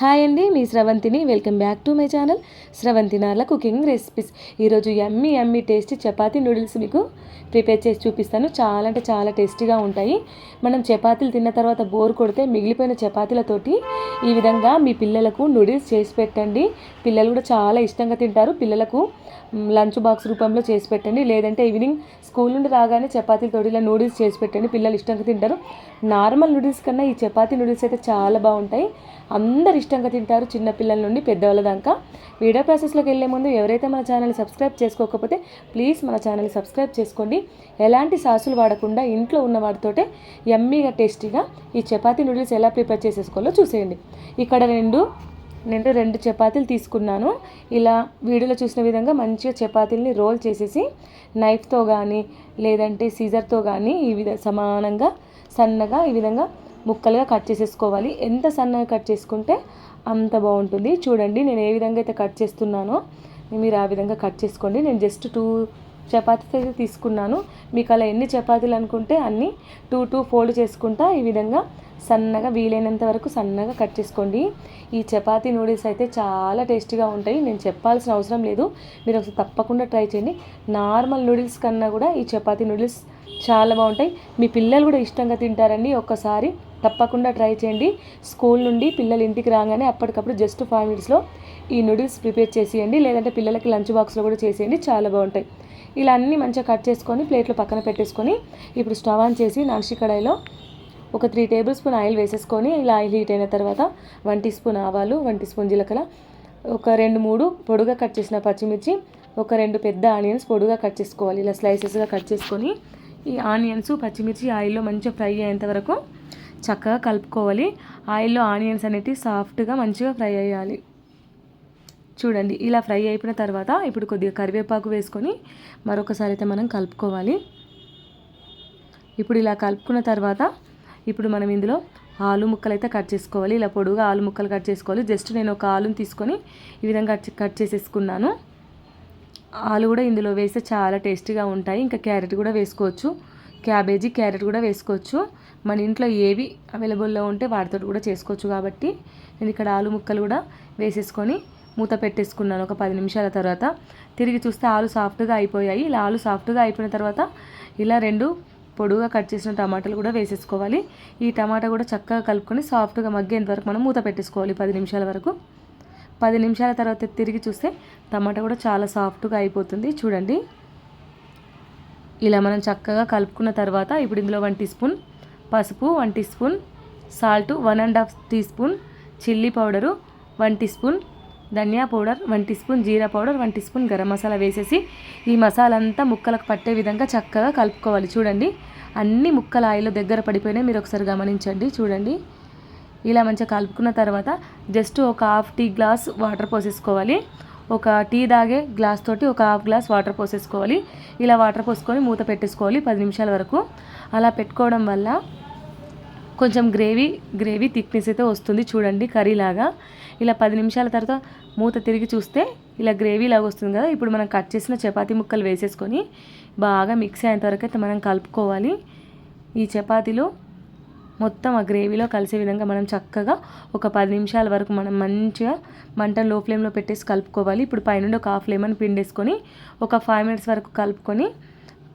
Hi అండి మీ స్రవంతిని. Welcome back to my channel Sravanthi Narla cooking recipes. ఈరోజు yummy yummy tasty chapati noodles మీకు prepare చేసి చూపిస్తాను. చాలా అంటే చాలా టేస్టీగా ఉంటాయి. మనం చపాతీలు తిన్న తర్వాత బోర్ కొడితే మిగిలిపోయిన చపాతీలతోటి ఈ విధంగా మీ పిల్లలకు నూడిల్స్ చేసి పెట్టండి. పిల్లలు కూడా చాలా ఇష్టంగా తింటారు. పిల్లలకు లంచ్ బాక్స్ రూపంలో చేసి పెట్టండి. లేదంటే ఈవినింగ్ స్కూల్ నుండి రాగానే చపాతీలతో ఇలా నూడిల్స్ చేసి పెట్టండి. పిల్లలు ఇష్టంగా తింటారు. నార్మల్ నూడిల్స్ కన్నా ఈ చపాతీ నూడిల్స్ అయితే చాలా బాగుంటాయి. అందరు ఇష్టంగా తింటారు చిన్నపిల్లల నుండి పెద్దవాళ్ళ దాకా. వీడియో ప్రాసెస్లోకి వెళ్ళే ముందు ఎవరైతే మన ఛానల్ని సబ్స్క్రైబ్ చేసుకోకపోతే ప్లీజ్ మన ఛానల్ సబ్స్క్రైబ్ చేసుకోండి. ఎలాంటి సాసులు వాడకుండా ఇంట్లో ఉన్న వాటితోటే ఎమ్మీగా టేస్టీగా ఈ చపాతీ నూడిల్స్ ఎలా ప్రిపేర్ చేసేసుకోవాలో చూసేయండి. ఇక్కడ రెండు నేను రెండు చపాతీలు తీసుకున్నాను. ఇలా వీడియోలో చూసిన విధంగా మంచిగా చపాతీలని రోల్ చేసేసి నైఫ్తో కానీ లేదంటే సీజర్తో కానీ ఈ విధంగా సమానంగా సన్నగా ఈ విధంగా ముక్కలుగా కట్ చేసేసుకోవాలి. ఎంత సన్నగా కట్ చేసుకుంటే అంత బాగుంటుంది. చూడండి నేను ఏ విధంగా అయితే కట్ చేస్తున్నానో మీరు ఆ విధంగా కట్ చేసుకోండి. నేను జస్ట్ టూ చపాతీస్ అయితే తీసుకున్నాను. మీకు అలా ఎన్ని చపాతీలు అనుకుంటే అన్నీ టూ టూ ఫోల్డ్ చేసుకుంటా ఈ విధంగా సన్నగా వీలైనంత వరకు సన్నగా కట్ చేసుకోండి. ఈ చపాతీ నూడిల్స్ అయితే చాలా టేస్టీగా ఉంటాయి. నేను చెప్పాల్సిన అవసరం లేదు. మీరు ఒకసారి తప్పకుండా ట్రై చేయండి. నార్మల్ నూడిల్స్ కన్నా కూడా ఈ చపాతీ నూడిల్స్ చాలా బాగుంటాయి. మీ పిల్లలు కూడా ఇష్టంగా తింటారండి. ఒక్కసారి తప్పకుండా ట్రై చేయండి. స్కూల్ నుండి పిల్లలు ఇంటికి రాగానే అప్పటికప్పుడు జస్ట్ ఫైవ్ మినిట్స్లో ఈ నూడిల్స్ ప్రిపేర్ చేసేయండి. లేదంటే పిల్లలకి లంచ్ బాక్స్లో కూడా చేసేయండి. చాలా బాగుంటాయి. ఇలా అన్నీ మంచిగా కట్ చేసుకొని ప్లేట్లో పక్కన పెట్టేసుకొని ఇప్పుడు స్టవ్ ఆన్ చేసి నాన్షి కడాయిలో ఒక త్రీ టేబుల్ స్పూన్ ఆయిల్ వేసేసుకొని ఇలా ఆయిల్ హీట్ అయిన తర్వాత వన్ టీ స్పూన్ ఆవాలు వన్ టీ స్పూన్ జీలకర్ర ఒక రెండు మూడు పొడుగా కట్ చేసిన పచ్చిమిర్చి ఒక రెండు పెద్ద ఆనియన్స్ పొడుగా కట్ చేసుకోవాలి. ఇలా స్లైసెస్గా కట్ చేసుకొని ఈ ఆనియన్స్ పచ్చిమిర్చి ఆయిల్లో మంచిగా ఫ్రై అయ్యేంత వరకు చక్కగా కలుపుకోవాలి. ఆయిల్లో ఆనియన్స్ అనేటివి సాఫ్ట్గా మంచిగా ఫ్రై అయ్యాలి. చూడండి ఇలా ఫ్రై అయిపోయిన తర్వాత ఇప్పుడు కొద్దిగా కరివేపాకు వేసుకొని మరొకసారి అయితే మనం కలుపుకోవాలి. ఇప్పుడు ఇలా కలుపుకున్న తర్వాత ఇప్పుడు మనం ఇందులో ఆలు ముక్కలు అయితే కట్ చేసుకోవాలి. ఇలా పొడుగా ఆలు ముక్కలు కట్ చేసుకోవాలి. జస్ట్ నేను ఒక ఆలుని తీసుకొని ఈ విధంగా కట్ చేసేసుకున్నాను. ఆలు కూడా ఇందులో వేస్తే చాలా టేస్టీగా ఉంటాయి. ఇంకా క్యారెట్ కూడా వేసుకోవచ్చు. క్యాబేజీ క్యారెట్ కూడా వేసుకోవచ్చు. మన ఇంట్లో ఏవి అవైలబుల్లో ఉంటే వాటితో కూడా చేసుకోవచ్చు కాబట్టి నేను ఇక్కడ ఆలు ముక్కలు కూడా వేసేసుకొని మూత పెట్టేసుకున్నాను ఒక పది నిమిషాల తర్వాత. తిరిగి చూస్తే ఆలు సాఫ్ట్గా అయిపోయాయి. ఇలా ఆలు సాఫ్ట్గా అయిపోయిన తర్వాత ఇలా రెండు పొడుగా కట్ చేసిన టమాటాలు కూడా వేసేసుకోవాలి. ఈ టమాటా కూడా చక్కగా కలుపుకొని సాఫ్ట్గా మగ్గేంత వరకు మనం మూత పెట్టేసుకోవాలి పది నిమిషాల వరకు. పది నిమిషాల తర్వాత తిరిగి చూస్తే టమాటా కూడా చాలా సాఫ్ట్గా అయిపోతుంది. చూడండి. ఇలా మనం చక్కగా కలుపుకున్న తర్వాత ఇప్పుడు ఇందులో వన్ టీ స్పూన్ పసుపు one teaspoon salt one and half teaspoon chilli powder one teaspoon dhaniya powder one teaspoon jeera powder one teaspoon garam masala వేసేసి ఈ మసాలా అంతా ముక్కలకు పట్టే విధంగా చక్కగా కలుపుకోవాలి. చూడండి అన్ని ముక్కల ఆయిల్ దగ్గర పడిపోయినాయి. మీరు ఒకసారి గమనించండి చూడండి. ఇలా మంచిగా కలుపుకున్న తర్వాత జస్ట్ ఒక హాఫ్ టీ గ్లాస్ వాటర్ పోసేసుకోవాలి. ఒక టీ తాగే గ్లాస్ తోటి ఒక హాఫ్ గ్లాస్ వాటర్ పోసేసుకోవాలి. ఇలా వాటర్ పోసుకొని మూత పెట్టేసుకోవాలి పది నిమిషాల వరకు. అలా పెట్టుకోవడం వల్ల కొంచెం గ్రేవీ గ్రేవీ థిక్నెస్ అయితే వస్తుంది. చూడండి కర్రీ లాగా ఇలా పది నిమిషాల తర్వాత మూత తిరిగి చూస్తే ఇలా గ్రేవీ లాగా వస్తుంది కదా. ఇప్పుడు మనం కట్ చేసిన చపాతీ ముక్కలు వేసేసుకొని బాగా మిక్స్ అయ్యేంతవరకు అయితే మనం కలుపుకోవాలి. ఈ చపాతీలు మొత్తం ఆ గ్రేవీలో కలిసే విధంగా మనం చక్కగా ఒక పది నిమిషాల వరకు మనం మంచిగా మంట లో ఫ్లేమ్లో పెట్టేసి కలుపుకోవాలి. ఇప్పుడు పైనుండి ఒక హాఫ్ లెమన్ పిండేసుకొని ఒక ఫైవ్ మినిట్స్ వరకు కలుపుకొని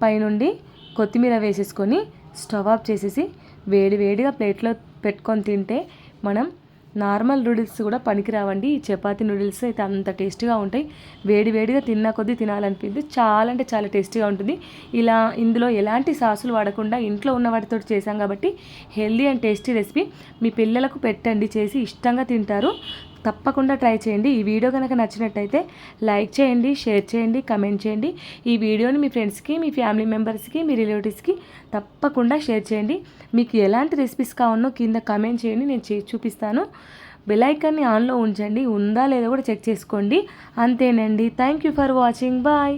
పైనుండి కొత్తిమీర వేసేసుకొని స్టవ్ ఆఫ్ చేసేసి వేడి వేడిగా ప్లేట్లో పెట్టుకొని తింటే మనం నార్మల్ నూడిల్స్ కూడా పనికిరావండి. ఈ చపాతీ నూడిల్స్ అయితే అంత టేస్టీగా ఉంటాయి. వేడి వేడిగా తిన్న కొద్దీ తినాలనిపింది. చాలా అంటే చాలా టేస్టీగా ఉంటుంది. ఇలా ఇందులో ఎలాంటి సాసులు వాడకుండా ఇంట్లో ఉన్న వాటితో చేసాం కాబట్టి హెల్దీ అండ్ టేస్టీ రెసిపీ మీ పిల్లలకు పెట్టండి. చేసి ఇష్టంగా తింటారు. తప్పకుండా ట్రై చేయండి. ఈ వీడియో కనుక నచ్చినట్టయితే లైక్ చేయండి షేర్ చేయండి కమెంట్ చేయండి. ఈ వీడియోని మీ ఫ్రెండ్స్కి మీ ఫ్యామిలీ మెంబర్స్కి మీ రిలేటివ్స్కి తప్పకుండా షేర్ చేయండి. మీకు ఎలాంటి రెసిపీస్ కావాలో కింద కమెంట్ చేయండి. నేను చే చూపిస్తాను. బెలైకాన్ని ఆన్లో ఉంచండి. ఉందా లేదా కూడా చెక్ చేసుకోండి. అంతేనండి. Thank you for watching. Bye.